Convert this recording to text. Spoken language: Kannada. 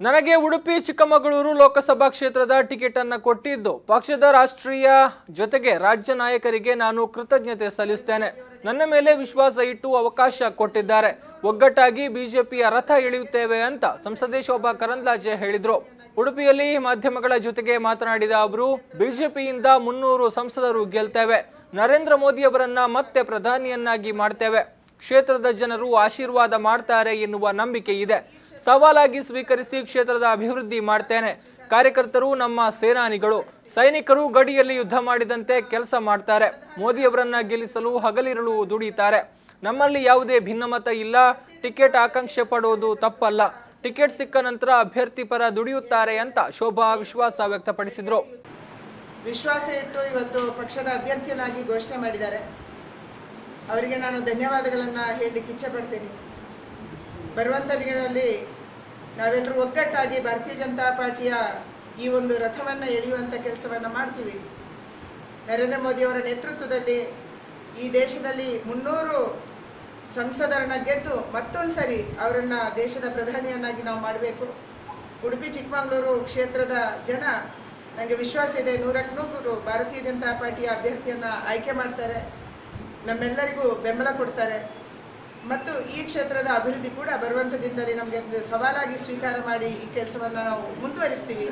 ನನಗೆ ಉಡುಪಿ, ಚಿಕ್ಕಮಗಳೂರು ಲೋಕಸಭಾ ಕ್ಷೇತ್ರದ ಟಿಕೆಟ್ ಅನ್ನ ಕೊಟ್ಟಿದ್ದು. ಪಕ್ಷದ ರಾಷ್ಟ್ರೀಯ ಜೊತೆಗೆ ರಾಜ್ಯ ನಾಯಕರಿಗೆ ನಾನು ಕೃತಜ್ಞತೆ ಸಲ್ಲಿಸ್ತೇನೆ. ನನ್ನ ಮೇಲೆ ವಿಶ್ವಾಸ ಇಟ್ಟು ಅವಕಾಶ ಕೊಟ್ಟಿದ್ದಾರೆ. ಒಗ್ಗಟ್ಟಾಗಿ ಬಿಜೆಪಿಯ ರಥ ಎಳೆಯುತ್ತೇವೆ ಅಂತ ಸಂಸದೆ ಶೋಭಾ ಕರಂದ್ಲಾಜೆ ಹೇಳಿದರು. ಉಡುಪಿಯಲ್ಲಿ ಮಾಧ್ಯಮಗಳ ಜೊತೆಗೆ ಮಾತನಾಡಿದ ಅವರು, ಬಿಜೆಪಿಯಿಂದ ಮುನ್ನೂರು ಸಂಸದರು ಗೆಲ್ತೇವೆ. ನರೇಂದ್ರ ಮೋದಿಯವರನ್ನ ಮತ್ತೆ ಪ್ರಧಾನಿಯನ್ನಾಗಿ ಮಾಡ್ತೇವೆ. ಕ್ಷೇತ್ರದ ಜನರು ಆಶೀರ್ವಾದ ಮಾಡ್ತಾರೆ ಎನ್ನುವ ನಂಬಿಕೆ ಇದೆ. ಸವಾಲಾಗಿ ಸ್ವೀಕರಿಸಿ ಕ್ಷೇತ್ರದ ಅಭಿವೃದ್ಧಿ ಮಾಡ್ತೇನೆ. ಕಾರ್ಯಕರ್ತರು ನಮ್ಮ ಸೇನಾನಿಗಳು. ಸೈನಿಕರು ಗಡಿಯಲ್ಲಿ ಯುದ್ಧ ಮಾಡಿದಂತೆ ಕೆಲಸ ಮಾಡ್ತಾರೆ. ಮೋದಿಯವರನ್ನ ಗೆಲ್ಲಿಸಲು ಹಗಲಿರಲು ದುಡಿತಾರೆ. ನಮ್ಮಲ್ಲಿ ಯಾವುದೇ ಭಿನ್ನಮತ ಇಲ್ಲ. ಟಿಕೆಟ್ ಆಕಾಂಕ್ಷೆ ಪಡೋದು ತಪ್ಪಲ್ಲ. ಟಿಕೆಟ್ ಸಿಕ್ಕ ನಂತರ ಅಭ್ಯರ್ಥಿ ಪರ ದುಡಿಯುತ್ತಾರೆ ಅಂತ ಶೋಭಾ ವಿಶ್ವಾಸ ವ್ಯಕ್ತಪಡಿಸಿದ್ರು. ವಿಶ್ವಾಸ ಇಟ್ಟು ಇವತ್ತು ಪಕ್ಷದ ಅಭ್ಯರ್ಥಿಯನ್ನಾಗಿ ಘೋಷಣೆ ಮಾಡಿದ್ದಾರೆ. ಅವರಿಗೆ ನಾನು ಧನ್ಯವಾದಗಳನ್ನು ಹೇಳಲಿಕ್ಕೆ ಇಚ್ಛೆ ಪಡ್ತೀನಿ. ಬರುವಂಥ ದಿನಗಳಲ್ಲಿ ನಾವೆಲ್ಲರೂ ಒಗ್ಗಟ್ಟಾಗಿ ಭಾರತೀಯ ಜನತಾ ಪಾರ್ಟಿಯ ಈ ಒಂದು ರಥವನ್ನು ಎಳೆಯುವಂಥ ಕೆಲಸವನ್ನು ಮಾಡ್ತೀವಿ. ನರೇಂದ್ರ ಮೋದಿಯವರ ನೇತೃತ್ವದಲ್ಲಿ ಈ ದೇಶದಲ್ಲಿ ಮುನ್ನೂರು ಸಂಸದರನ್ನ ಗೆದ್ದು ಮತ್ತೊಂದು ಸರಿ ಅವರನ್ನ ದೇಶದ ಪ್ರಧಾನಿಯನ್ನಾಗಿ ನಾವು ಮಾಡಬೇಕು. ಉಡುಪಿ, ಚಿಕ್ಕಮಗಳೂರು ಕ್ಷೇತ್ರದ ಜನ ನನಗೆ ವಿಶ್ವಾಸ ಇದೆ ನೂರಕ್ಕೆ ನೂರು ಭಾರತೀಯ ಜನತಾ ಪಾರ್ಟಿಯ ಅಭ್ಯರ್ಥಿಯನ್ನು ಆಯ್ಕೆ ಮಾಡ್ತಾರೆ. ನಮ್ಮೆಲ್ಲರಿಗೂ ಬೆಂಬಲ ಕೊಡ್ತಾರೆ. ಮತ್ತು ಈ ಕ್ಷೇತ್ರದ ಅಭಿವೃದ್ಧಿ ಕೂಡ ಬರುವಂಥದಿಂದಲೇ ನಮಗೆ ಸವಾಲಾಗಿ ಸ್ವೀಕಾರ ಮಾಡಿ ಈ ಕೆಲಸವನ್ನು ನಾವು ಮುಂದುವರಿಸ್ತೀವಿ.